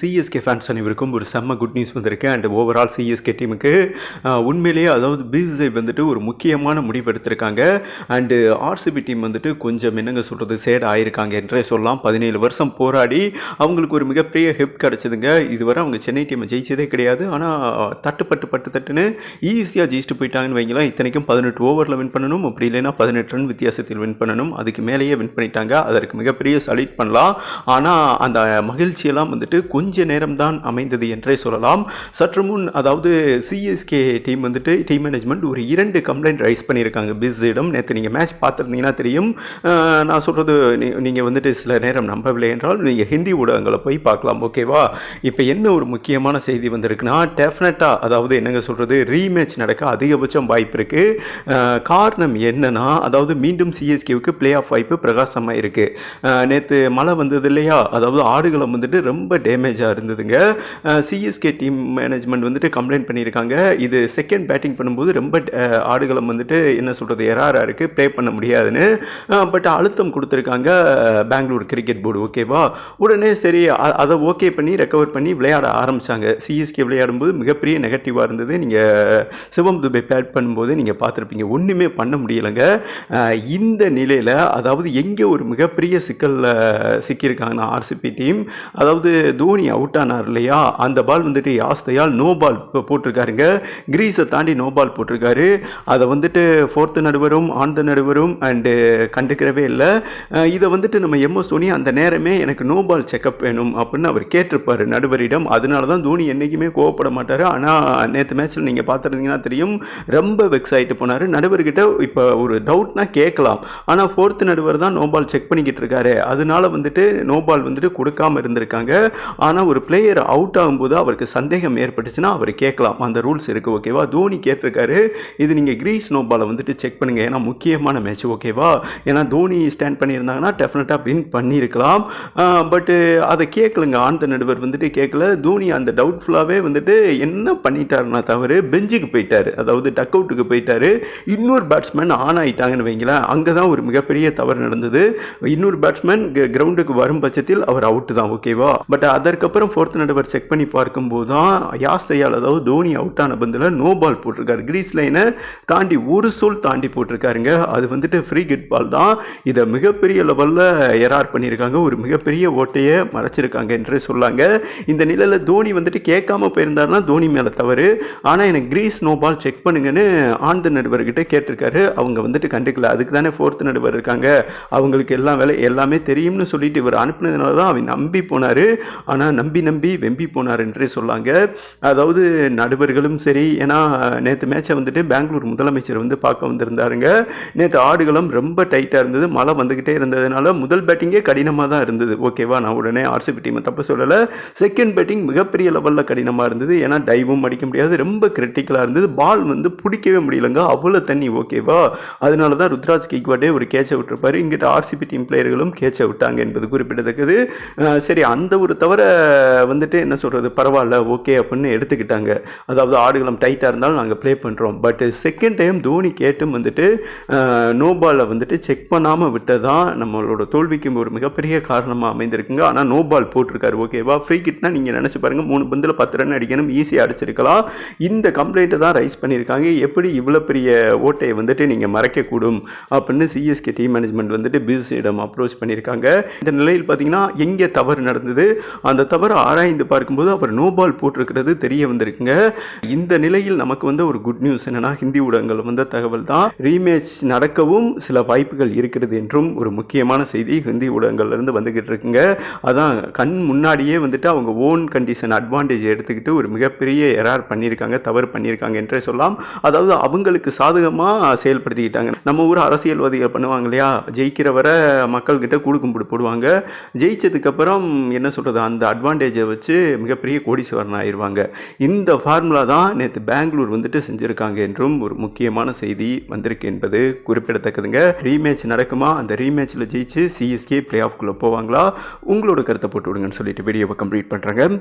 CSK fans அனைவருக்கும் ஒரு செம்ம குட் நியூஸ் வந்திருக்கு. அண்ட் ஓவரால் சிஎஸ்கே டீமுக்கு உண்மையிலேயே அதாவது பிசிஐ வந்துட்டு ஒரு முக்கியமான முடிவு எடுத்திருக்காங்க. அண்டு ஆர்சிபி டீம் வந்துட்டு கொஞ்சம் என்னங்க சொல்கிறது சேட் ஆயிருக்காங்க என்றே சொல்லலாம். பதினேழு வருஷம் போராடி அவங்களுக்கு ஒரு மிகப்பெரிய ஹெல்ப் கிடச்சிதுங்க. இதுவரை அவங்க சென்னை டீமை ஜெயிச்சதே கிடையாது. ஆனால் தட்டுப்பட்டு பட்டு தட்டுன்னு ஈஸியாக ஜெயிச்சுட்டு போயிட்டாங்கன்னு வைங்களேன். இத்தனைக்கும் பதினெட்டு ஓவரில் வின் பண்ணணும். அப்படி இல்லைன்னா பதினெட்டு ரன் வித்தியாசத்தில் வின் பண்ணணும். அதுக்கு மேலேயே வின் பண்ணிட்டாங்க. அதற்கு மிகப்பெரிய சலீட் பண்ணலாம். ஆனால் அந்த மகிழ்ச்சியெல்லாம் வந்துட்டு கொஞ்ச நேரம் தான் அமைந்தது என்றே சொல்லலாம். சற்று முன் அதாவது சிஎஸ்கே டீம் வந்துட்டு டீம் மேனேஜ்மெண்ட் ஒரு இரண்டு கம்ப்ளைண்ட் ரைஸ் பண்ணியிருக்காங்க. பிஸ்ஸிடம் நேற்று நீங்கள் மேட்ச் பார்த்துருந்தீங்கன்னா தெரியும். நான் சொல்கிறது நீங்கள் வந்துட்டு சில நேரம் நம்பவில்லை என்றால் நீங்கள் ஹிந்தி ஊடகங்களை போய் பார்க்கலாம். ஓகேவா இப்போ என்ன ஒரு முக்கியமான செய்தி வந்திருக்குன்னா டெஃபினட்டாக அதாவது என்னங்க சொல்கிறது ரீமேட்ச் நடக்க அதிகபட்சம் வாய்ப்பு இருக்குது காரணம் என்னன்னா அதாவது மீண்டும் சிஎஸ்கேவுக்கு பிளே ஆஃப் வாய்ப்பு பிரகாசமாக இருக்குது நேற்று மழை வந்தது இல்லையா? அதாவது ஆடுகளை வந்துட்டு ரொம்ப டேமேஜ் டேமேஜாக இருந்ததுங்க. சிஎஸ்கே டீம் மேனேஜ்மெண்ட் வந்துட்டு கம்ப்ளைண்ட் பண்ணியிருக்காங்க. இது செகண்ட் பேட்டிங் பண்ணும்போது ரொம்ப ஆடுகளம் வந்துட்டு என்ன சொல்கிறது எராராக இருக்குது ப்ளே பண்ண முடியாதுன்னு. பட் அழுத்தம் கொடுத்துருக்காங்க பெங்களூர் கிரிக்கெட் போர்டு ஓகேவா உடனே சரி அதை ஓகே பண்ணி ரெக்கவர் பண்ணி விளையாட ஆரம்பிச்சாங்க. சிஎஸ்கே விளையாடும்போது மிகப்பெரிய நெகட்டிவாக இருந்தது. நீங்கள் சிவம் துபை பேட் பண்ணும்போது நீங்கள் பார்த்துருப்பீங்க. ஒன்றுமே பண்ண முடியலைங்க. இந்த நிலையில் அதாவது எங்கே ஒரு மிகப்பெரிய சிக்கலில் சிக்கியிருக்காங்கன்னா ஆர்சிபி டீம் அதாவது தோனி அவுட் ஆனார் இல்லையா? அந்த பால் வந்துட்டு யாஸ்தையால் நோ பால் போட்டிருக்காருங்க. கிரீஸை தாண்டி நோ பால் போட்டிருக்காரு. அதை வந்துட்டு ஃபோர்த்து நடுவரும் ஆன் நடுவரும் அண்டு கண்டுக்கிறவே இல்லை. இதை வந்துட்டு நம்ம எம்எஸ் தோனி அந்த நேரமே எனக்கு நோ பால் செக்கப் வேணும் அப்படின்னு அவர் கேட்டிருப்பாரு நடுவரிடம். அதனால தான் தோனி என்றைக்குமே கோவப்பட மாட்டார். ஆனால் நேற்று மேட்ச்சில் நீங்கள் பார்த்துருந்தீங்கன்னா தெரியும் ரொம்ப வெக்ஸ் ஆகிட்டு போனார். நடுவர்கிட்ட இப்போ ஒரு டவுட்னா கேட்கலாம். ஆனால் ஃபோர்த்து நடுவர் தான் நோ பால் செக் பண்ணிக்கிட்டு இருக்காரு. அதனால வந்துட்டு நோ பால் வந்துட்டு கொடுக்காம இருந்திருக்காங்க. ஆனால் ஒரு பிளேயர் அவுட் ஆகும்போது அவருக்கு சந்தேகம் ஏற்பட்டுச்சுன்னா அவர் கேட்கலாம். அந்த ரூல்ஸ் இருக்குது ஓகேவா தோனி கேட்டிருக்காரு. இது நீங்கள் கிரீஸ் நோபாலை வந்துட்டு செக் பண்ணுங்கள் ஏன்னா முக்கியமான மேட்ச் ஓகேவா ஏன்னா தோனி ஸ்டாண்ட் பண்ணியிருந்தாங்கன்னா டெஃபினட்டாக வின் பண்ணியிருக்கலாம். பட்டு அதை கேட்கலங்க. ஆந்த நடுவர் வந்துட்டு கேட்கல. தோனி அந்த டவுட்ஃபுல்லாகவே வந்துட்டு என்ன பண்ணிட்டாருன்னா தவறு பெஞ்சுக்கு போயிட்டார். அதாவது டக் அவுட்டுக்கு போயிட்டாரு. இன்னொரு பேட்ஸ்மேன் ஆன் ஆகிட்டாங்கன்னு வைங்களேன். அங்கே தான் ஒரு மிகப்பெரிய தவறு நடந்தது. இன்னொரு பேட்ஸ்மேன் கிரவுண்டுக்கு வரும் பட்சத்தில் அவர் அவுட்டு தான் ஓகேவா பட் அதுக்கப்புறம் ஃபோர்த் நடுவர் செக் பண்ணி பார்க்கும்போது தான் யாஸ்தையால் அதாவது தோனி அவுட் ஆன பந்தில் நோ பால் போட்டிருக்காரு. கிரீஸ் லைனை தாண்டி ஒரு சொல் தாண்டி போட்டிருக்காருங்க. அது வந்துட்டு ஃப்ரீ கிட் பால் தான். இதை மிகப்பெரிய லெவலில் எரார் பண்ணியிருக்காங்க. ஒரு மிகப்பெரிய ஓட்டையை மறைச்சிருக்காங்க என்று சொல்லாங்க. இந்த நிலையில் தோனி வந்துட்டு கேட்காம போயிருந்தாருன்னா தோனி மேலே தவறு. ஆனால் எனக்கு கிரீஸ் நோ பால் செக் பண்ணுங்கன்னு ஆழ்ந்த நடுவர்கிட்ட கேட்டிருக்காரு. அவங்க வந்துட்டு கண்டுக்கல. அதுக்கு தானே ஃபோர்த் நடுவர் இருக்காங்க. அவங்களுக்கு எல்லாம் வேலை எல்லாமே தெரியும்னு சொல்லிட்டு இவர் அனுப்பினதுனால தான் அவன் நம்பி போனார். ஆனால் நம்பி நம்பி வெம்பி போனார் என்றே சொல்லாங்க. அதாவது நடுவர்களும் சரி ஏன்னா நேற்று மேட்சை வந்துட்டு பெங்களூர் முதலமைச்சர் வந்து பார்க்க வந்திருந்தாருங்க. நேற்று ஆடுகளும் ரொம்ப டைட்டாக இருந்தது மழை வந்துக்கிட்டே இருந்ததுனால முதல் பேட்டிங்கே கடினமாக தான் இருந்தது. ஓகேவா நான் உடனே ஆர்சிபி டீமை தப்பு சொல்லலை. செகண்ட் பேட்டிங் மிகப்பெரிய லெவலில் கடினமாக இருந்தது. ஏன்னா டைவும் அடிக்க முடியாது ரொம்ப கிரிட்டிக்கலாக இருந்தது. பால் வந்து பிடிக்கவே முடியலங்க அவ்வளோ தண்ணி ஓகேவா அதனால தான் ருத்ராஜ் கேக்வாடே ஒரு கேட்சை விட்டுருப்பாரு. இங்கிட்ட ஆர்சிபி டீம் பிளேயர்களும் கேட்சை விட்டாங்க என்பது குறிப்பிடத்தக்கது. சரி அந்த ஒரு தவிர வந்துட்டு என்ன சொல்கிறது பரவாயில்ல ஓகே அப்படின்னு எடுத்துக்கிட்டாங்க. அதாவது ஆடுகளம் டைட்டாக இருந்தாலும் நாங்கள் ப்ளே பண்ணுறோம் பட் செகண்ட் டைம் தோனி கேட்டும் வந்துட்டு நோ பாலை வந்துட்டு செக் பண்ணாமல் விட்டதான் நம்மளோட தோல்விக்கு ஒரு மிகப்பெரிய காரணமாக அமைந்திருக்குங்க. ஆனால் நோ பால் போட்டிருக்காரு ஓகேவா ஃப்ரீ கிட்னால் நீங்கள் நினச்சி பாருங்கள் மூணு பந்தில் பத்து ரன் அடிக்கணும் ஈஸியாக அடிச்சிருக்கலாம். இந்த கம்ப்ளைண்ட்டை தான் ரைஸ் பண்ணியிருக்காங்க. எப்படி இவ்வளோ பெரிய ஓட்டையை வந்துட்டு நீங்கள் மறைக்கக்கூடும் அப்படின்னு சிஎஸ்கே டீம் மேனேஜ்மெண்ட் வந்துட்டு பிசியிடம் அப்ரோச் பண்ணியிருக்காங்க. இந்த நிலையில் பார்த்தீங்கன்னா எங்கே தவறு நடந்தது? அந்த தவிர ஆராய்ந்து பார்க்கும்போது அவர் நோ பால் போட்டிருக்கிறது தெரிய வந்திருக்குங்க. இந்த நிலையில் நமக்கு வந்து ஒரு குட் நியூஸ் என்னன்னா ஹிந்தி ஊடகங்கள் வந்த தகவல் தான். ரீமேட்ச் நடக்கவும் சில வாய்ப்புகள் இருக்கிறது என்றும் ஒரு முக்கியமான செய்தி ஹிந்தி ஊடகங்கள்ல இருந்து வந்துகிட்டு இருக்குங்க. அதான் கண் முன்னாடியே வந்துட்டு அவங்க ஓன் கண்டிஷன் அட்வான்டேஜ் எடுத்துக்கிட்டு ஒரு மிகப்பெரிய எரார் பண்ணியிருக்காங்க தவறு பண்ணியிருக்காங்க என்றே சொல்லலாம். அதாவது அவங்களுக்கு சாதகமாக செயல்படுத்திக்கிட்டாங்க. நம்ம ஊர் அரசியல்வாதிகள் பண்ணுவாங்க இல்லையா? ஜெயிக்கிற வரை மக்கள்கிட்ட கூடு போடுவாங்க. ஜெயிச்சதுக்கப்புறம் என்ன சொல்கிறது அந்த அட்வான்டேஜை வச்சு மிகப்பெரிய கோடீஸ்வரன் ஆயிடுவாங்க இந்த ஃபார்முலா தான் நேற்று பெங்களூர் வந்துட்டு செஞ்சுருக்காங்க என்றும் ஒரு முக்கியமான செய்தி வந்திருக்கு என்பது குறிப்பிடத்தக்கதுங்க. ரீமேட்ச் நடக்குமா? அந்த ரீமேட்ச்சில் ஜெயிச்சு சிஎஸ்கே பிளே ஆஃப்குள்ளே போவாங்களா? உங்களோட கருத்தை போட்டு விடுங்கன்னு சொல்லிட்டு வீடியோவை கம்ப்ளீட் பண்ணுறாங்க